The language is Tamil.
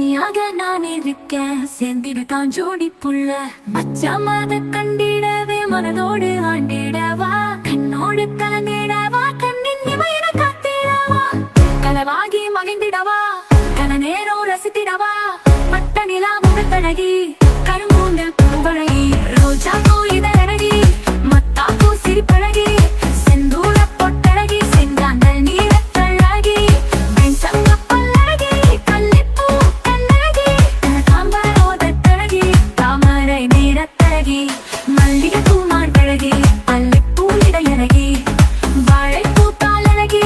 துணையாக நான் இருக்கேன். சேர்ந்திட தான் ஜோடி புள்ள. மச்சமாத கண்டிடவே மனதோடு ஆண்டிடவா? கண்ணோடு கலந்திடவா? கண்ணின் இமையின காத்திடவா? கலவாகி மகிழ்ந்திடவா? கல நேரம் ரசித்திடவா? பட்ட நிலா முகத்தழகி. மல்லிகைப்பூ நான் அழகி அல்லிப்பூ இடையழகி வாழைப்பூ தால் அழகி